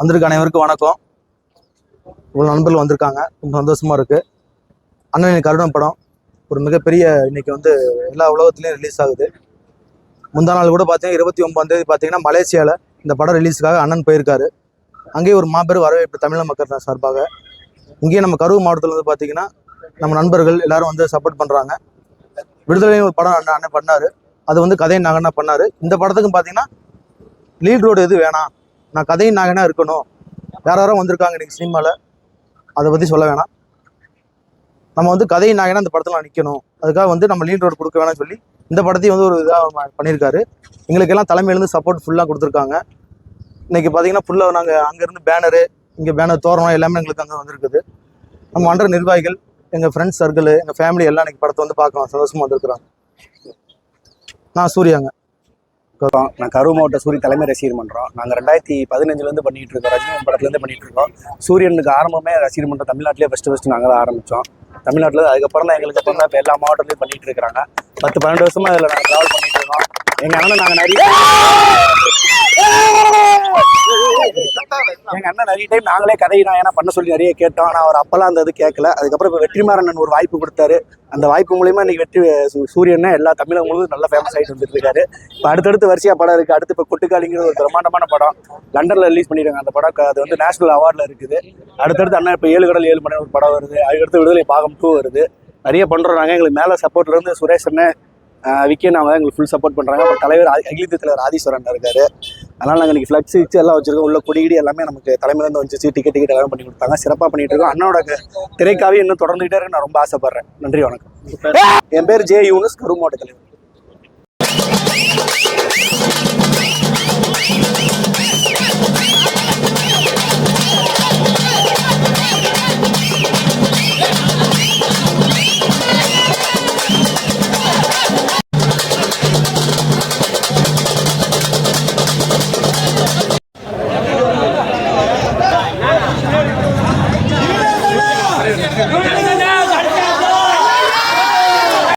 வந்திருக்க அனைவருக்கும் வணக்கம். இவ்வளோ நண்பர்கள் வந்திருக்காங்க. ரொம்ப சந்தோஷமா இருக்கு. அண்ணன் கருணம் படம் ஒரு மிகப்பெரிய இன்னைக்கு வந்து எல்லா உலகத்துலேயும் ரிலீஸ் ஆகுது. முந்தா நாள் கூட பார்த்தீங்கன்னா இருபத்தி ஒன்பதாம் தேதி பார்த்தீங்கன்னா மலேசியாவில் இந்த படம் ரிலீஸுக்காக அண்ணன் போயிருக்காரு. அங்கேயே ஒரு மாபெரும் வரவேற்பு தமிழக மக்கள் சார்பாக. இங்கேயே நம்ம கரூர் மாவட்டத்தில் வந்து பார்த்தீங்கன்னா நம்ம நண்பர்கள் எல்லாரும் வந்து சப்போர்ட் பண்ணுறாங்க விடுதலையும் ஒரு படம் அண்ணன் அண்ணன் பண்ணாரு. அது வந்து கதையை நாகனா பண்ணார். இந்த படத்துக்கும் பார்த்தீங்கன்னா லீட் ரோடு எது வேணாம். நான் கதையும் நாகனாக இருக்கணும். யார் யாரோ வந்திருக்காங்க இன்றைக்கி சினிமாவில் அதை பற்றி சொல்ல வேணாம். நம்ம வந்து கதை நாயகனா இந்த படத்தில் நிற்கணும் அதுக்காக வந்து நம்ம லீட் ரோடு கொடுக்க வேணாம்னு சொல்லி இந்த படத்தையும் வந்து ஒரு இதாக பண்ணியிருக்காரு. எங்களுக்கெல்லாம் தலைமையிலேருந்து சப்போர்ட் ஃபுல்லாக கொடுத்துருக்காங்க. இன்னைக்கு பார்த்தீங்கன்னா ஃபுல்லாக நாங்கள் அங்கேருந்து பேனரு இங்கே பேனர் தோரணம் எல்லாமே எங்களுக்கு அங்கே வந்திருக்குது. நம்ம மன்ற நிர்வாகிகள் எங்கள் ஃப்ரெண்ட்ஸ் சர்க்கிள் எங்கள் ஃபேமிலி எல்லாம் இன்றைக்கி படத்தை வந்து பார்க்கலாம். சந்தோஷமாக வந்திருக்கிறாங்க. நான் சூர்யாங்க. நான் கரூர் மாவட்ட சூரிய தலைமை ரசிகர் மன்றம். நாங்கள் ரெண்டாயிரத்தி பதினஞ்சுலேருந்து பண்ணிட்டு இருக்கோம். ரஜினி படத்துலேருந்து பண்ணிட்டு இருக்கோம். சூரியனுக்கு ஆரம்பமே ரசிகர் மன்றம் தமிழ்நாட்டிலே ஃபஸ்ட்டு ஃபஸ்ட்டு நாங்கள் தான் ஆரம்பித்தோம் தமிழ்நாட்டில் அதுக்கப்புறம் தான் எங்களுக்கு அப்புறம் தான் இப்போ எல்லா மாவட்டத்துலையும் பண்ணிட்டு இருக்கிறாங்க. பத்து பன்னெண்டு வருஷமாக அதில் நாங்கள் ட்ராவல் பண்ணிட்டு இருக்கோம். எங்கள் அண்ணன் நாங்கள் நிறைய எங்கள் அண்ணன் நிறைய டைம் நாங்களே கதை நான் ஏன்னா பண்ண சொல்லி நிறைய கேட்டோம். ஆனால் அவர் அப்போல்லாம் அந்த இது கேட்கல. அதுக்கப்புறம் இப்போ வெற்றிமாறன் ஒரு வாய்ப்பு கொடுத்தாரு. அந்த வாய்ப்பு மூலயமா இன்னைக்கு வெற்றி சூ- எல்லா தமிழகங்களும் நல்லா ஃபேமஸ் ஆகிட்டு வந்துட்டு இருக்காரு இப்போ அடுத்தடுத்து வரிசையாக படம் இருக்குது அடுத்து இப்போ கொட்டுக்காலிங்கிற ஒரு பிரம்மாண்டமான படம். லண்டனில் ரிலீஸ் பண்ணிருக்காங்க அந்த படம். அது வந்து நேஷனல் அவார்டில் இருக்குது. அடுத்தடுத்து அண்ணா இப்போ ஏழு கடல் ஏழு மணி ஒரு படம் வருது. அதுக்கடுத்து விடுதலை பாகம் டூ வருது. நிறைய பண்ணுறாங்க நாங்கள் எங்களுக்கு மேலே சப்போர்ட்லேருந்து சுரேஷ் அண்ணன் விக்கே அவங்க எங்களுக்கு ஃபுல் சப்போர்ட் பண்ணுறாங்க அப்புறம் தலைவர் அகிலத்து தலைவர் ஆதீஸ்வரன் இருக்காரு. அதனால நாங்கள் இன்னைக்கு ஃப்ளக்ஸ் வச்சு எல்லாம் வச்சிருக்கோம். உள்ள கொடிகிடி எல்லாமே நமக்கு தலைமையில இருந்து வச்சு டிக்கெட் டிக்கெட் எல்லாம் பண்ணி கொடுத்தாங்க. சிறப்பாக பண்ணிட்டு இருக்கோம். அண்ணனோட திரைக்காவே இன்னும் தொடர்ந்துகிட்டே இருக்கு. நான் ரொம்ப ஆசைப்படுறேன். நன்றி வணக்கம். என் பேர் ஜே யூனுஸ் கரூர் மாவட்ட தலைவர். Yeah.